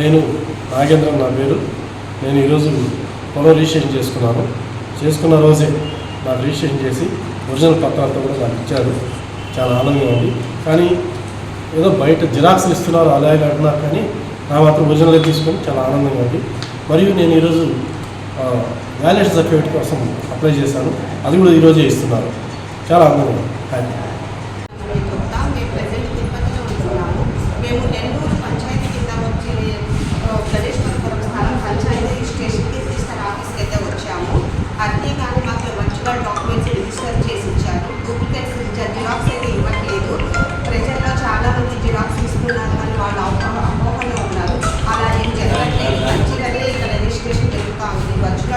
నేను నాగేంద్ర నా పేరు. నేను ఈరోజు పొలం రిజిస్ట్రేషన్ చేసుకున్నాను. చేసుకున్న రోజే నాకు రిజిస్ట్రేషన్ చేసి ఒరిజినల్ పత్రాలతో కూడా నాకు ఇచ్చారు. చాలా ఆనందంగా ఉంది. కానీ ఏదో బయట జిరాక్స్లు ఇస్తున్నారు అలాగే అంటున్నారు కానీ నా మాత్రం ఒరిజినల్గా తీసుకొని చాలా ఆనందంగా ఉంది. మరియు నేను ఈరోజు వ్యాలెట్ సర్టిఫికేట్ కోసం అప్లై చేశాను. అది కూడా ఈరోజే ఇస్తున్నారు. చాలా ఆనందంగా ఉంది. యూ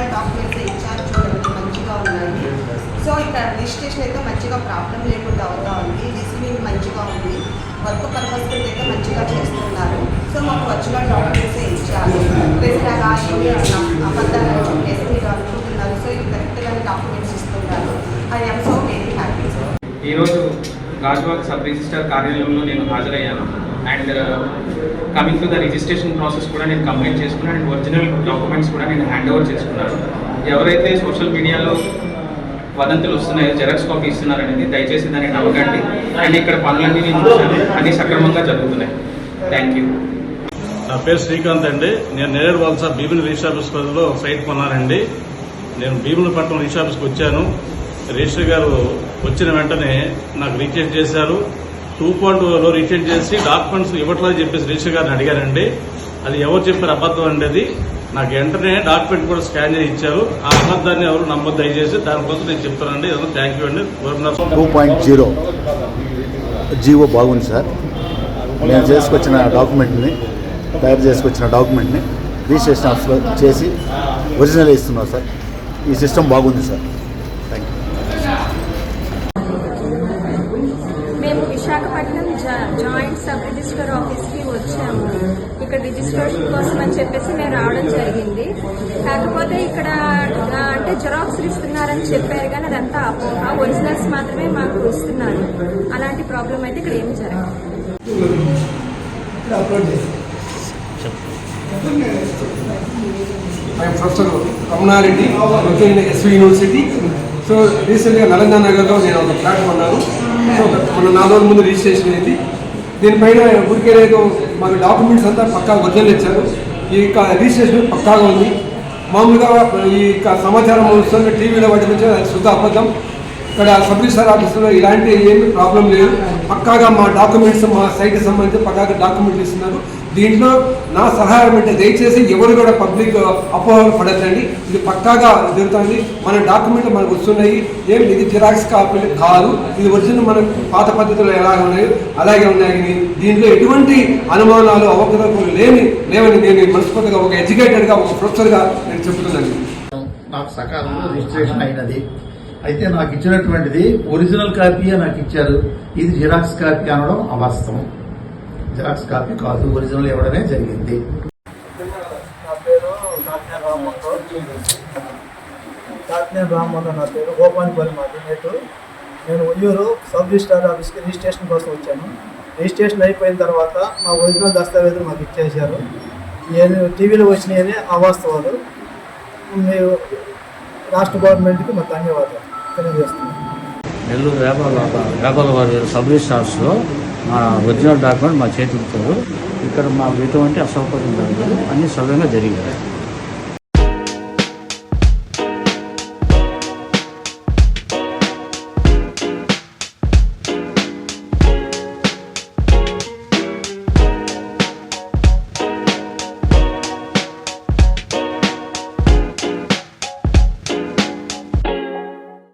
ఉంది డాక్యుమెంట్స్ ఇచ్చారు చూడండి మంచిగా ఉన్నాయి. సో ఇక్కడ రిజిస్ట్రేషన్ అయితే మంచిగా ప్రాబ్లం లేకుండా అవుతా ఉంది. రిసీవింగ్ మంచిగా ఉంది. వర్క్ పర్పస్ కింద అయితే మంచిగా చేస్తున్నారు. సో మాకు వర్చువల్ డాక్యుమెంట్స్ ఇచ్చారు. ప్రజలాగా అబద్ధాలు చెప్పేసి మీరు అనుకుంటున్నారు. సో ఇది కరెక్ట్గానే డాక్యుమెంట్స్ ఇస్తున్నారు. I am so very happy sir ఈరోజు గాజువాక్ సబ్ రిజిస్టర్ కార్యాలయంలో నేను హాజరయ్యాను. And coming to the registration process కూడా నేను కంప్లీట్ చేసుకున్నాను. అండ్ ఒరిజినల్ డాక్యుమెంట్స్ కూడా నేను హ్యాండ్ ఓవర్ చేసుకున్నాను. ఎవరైతే సోషల్ మీడియాలో వదంతులు వస్తున్నాయో జెరాక్స్ కాపీ ఇస్తున్నారు అనేది దయచేసి దాన్ని నమ్మకండి. అండ్ ఇక్కడ పనులన్నీ నేను చూశాను. అన్ని సక్రమంగా జరుగుతున్నాయి. థ్యాంక్ యూ నా పేరు శ్రీకాంత్ అండి. నేను నేరేడు వాల్సా భీముని రిజిస్టర్ ఆఫీస్ పరిధిలో సైట్ కొన్నానండి. నేను భీముని పట్టణం రిజిస్టర్ ఆఫీస్కి వచ్చాను. రిజిస్టర్ గారు వచ్చిన వెంటనే నాకు రిక్వెస్ట్ చేశారు. టూ పాయింట్లో రిజిస్టర్ చేసి డాక్యుమెంట్స్ ఇవ్వట్లేదు చెప్పేసి రిజిస్టర్ గారిని అడిగారండి. అది ఎవరు చెప్పారు అబద్ధం అండి అది నాకు వెంటనే డాక్యుమెంట్ కూడా స్కాన్ చేసి ఇచ్చారు. ఆ అబద్ధాన్ని ఎవరు నమ్మద్దు దయచేసి దానికోసం నేను చెప్తానండి థ్యాంక్ యూ అండి. Two point zero. జీవో బాగుంది సార్. నేను చేసుకొచ్చిన డాక్యుమెంట్ని తయారు చేసుకొచ్చిన డాక్యుమెంట్ని రిజిస్ట్రేషన్ ఆఫీస్లో చేసి ఒరిజినల్ ఇస్తున్నాం సార్. ఈ సిస్టమ్ బాగుంది సార్ థ్యాంక్ యూ మేము విశాఖపట్నం జా- జాయింట్ సబ్ రిజిస్టర్ ఆఫీస్కి వచ్చాము. ఇక్కడ రిజిస్ట్రేషన్ కోసం అని చెప్పేసి మేము రావడం జరిగింది. కాకపోతే ఇక్కడ ఆ, అంటే జిరాక్స్ ఇస్తున్నారని చెప్పారు కానీ అదంతా అపోహ ఒరిజినల్స్ మాత్రమే మాకు ఇస్తున్నారు. అలాంటి ప్రాబ్లం అయితే ఇక్కడ ఏమి జరగదు. Professor Ramana Reddy SV university so రీసెంట్గా నలంద నగర్లో నేను ఒక ఫ్లాట్ కొన్నాను. సో మన నాలుగు రోజుల ముందు రిజిస్ట్రేషన్ అయింది. దీనిపైన ఊరికేదో మాకు డాక్యుమెంట్స్ అంతా పక్కా ఒరిజినల్ ఇచ్చారు ఈ యొక్క రిజిస్ట్రేషన్ పక్కాగా ఉంది. మామూలుగా ఈ సమాచారం వస్తుంది. టీవీలో వాటి నుంచి శుద్ధ అబద్ధం. ఇక్కడ సబ్ రిజిస్టర్ ఆఫీసులో ఇలాంటి ఏమి ప్రాబ్లం లేదు. పక్కాగా మా డాక్యుమెంట్స్ మా సైట్కి సంబంధించి పక్కాగా డాక్యుమెంట్లు ఇస్తున్నారు. దీంట్లో నా సహాయం అంటే దయచేసి ఎవరు కూడా పబ్లిక్ అపోహలు పడకండి ఇది పక్కాగా జరుగుతుంది. మన డాక్యుమెంట్లు మనకు వస్తున్నాయి. ఏం ఇది జిరాక్స్ కాపీలు కాదు. ఇది ఒరిజినల్ మన పాత పద్ధతిలో ఎలా ఉన్నాయో అలాగే ఉన్నాయి. దీంట్లో ఎటువంటి అనుమానాలు అవకతవకలు లేని లేవని నేను మనస్ఫూర్తిగా ఒక ఎడ్యుకేటెడ్గా ఒక ప్రొఫెసర్గా నేను చెబుతున్నాను. నాకు సకాలంలో రిజిస్ట్రేషన్ అయినది. అయితే నాకు ఇచ్చినటువంటిది ఒరిజినల్ కాపీయే నాకు ఇచ్చారు. ఇది జిరాక్స్ కాపీ అనడం అవాస్తవం. జిరాక్స్ కాపీ కాదు ఒరిజినల్ ఇవ్వడమే జరిగింది. నా పేరు కాకినాడ రామ్మోహన్ కాకినాడ రామ్మోహన్ నా పేరు గోపానిపల్లి మాది. నేటు నేను ఉయ్యూరు సబ్ రిజిస్టార్ ఆఫీస్కి రిజిస్ట్రేషన్ కోసం వచ్చాను. రిజిస్ట్రేషన్ అయిపోయిన తర్వాత మా ఒరిజినల్ దస్తావేజులు మాకు ఇచ్చేశారు. నేను టీవీలో వచ్చినాయని అవాస్తవాలు. మీరు రాష్ట్ర గవర్నమెంట్కి మా ధన్యవాదాలు తెలియజేస్తున్నాను. నెల్లూరు వేపాల వేపాల వారి సబ్ రిజిస్టర్ ఆఫీస్లో మా ఒరిజినల్ డాక్యుమెంట్ మా చేతికి ఇచ్చారు. ఇక్కడ మాకు ఎటువంటి అసౌకర్యం జరగదు అన్ని సవ్యంగా జరిగాయి.